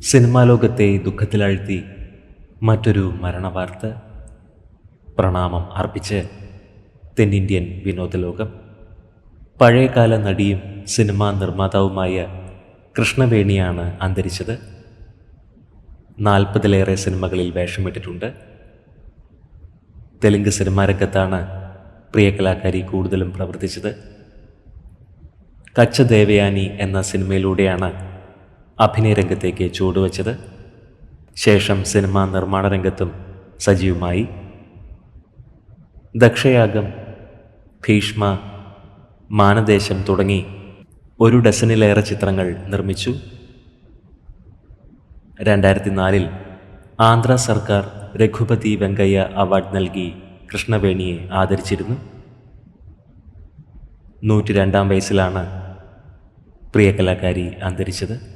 Cinema ലോകത്തെ ദുഃഖത്തിലാഴ്ത്തി മറ്റൊരു മരണവാർത്ത പ്രണാമം അർപ്പിച്ച് തെന്നിന്ത്യൻ വിനോദലോകം പഴയകാല നടിയും സിനിമാ നിർമ്മാതാവുമായ കൃഷ്ണവേണിയാണ് അന്തരിച്ചത്. നാൽപ്പതിലേറെ സിനിമകളിൽ വേഷമിട്ടിട്ടുണ്ട്. തെലുങ്ക് സിനിമാ രംഗത്താണ് പ്രിയ കലാകാരി കൂടുതലും പ്രവർത്തിച്ചത്. കച്ച ദേവയാനി എന്ന സിനിമയിലൂടെയാണ് അഭിനയ രംഗത്തേക്ക് ചുവടുവച്ചത്. ശേഷം സിനിമാ നിർമ്മാണ രംഗത്തും സജീവമായി. ദക്ഷയാഗം ഭീഷ്മ മാനദേശം തുടങ്ങി ഒരു ഡസനിലേറെ ചിത്രങ്ങൾ നിർമ്മിച്ചു. രണ്ടായിരത്തി നാലിൽ ആന്ധ്ര സർക്കാർ രഘുപതി വെങ്കയ്യ അവാർഡ് നൽകി കൃഷ്ണവേണിയെ ആദരിച്ചിരുന്നു. നൂറ്റി രണ്ടാം വയസ്സിലാണ് പ്രിയ കലാകാരി അന്തരിച്ചത്.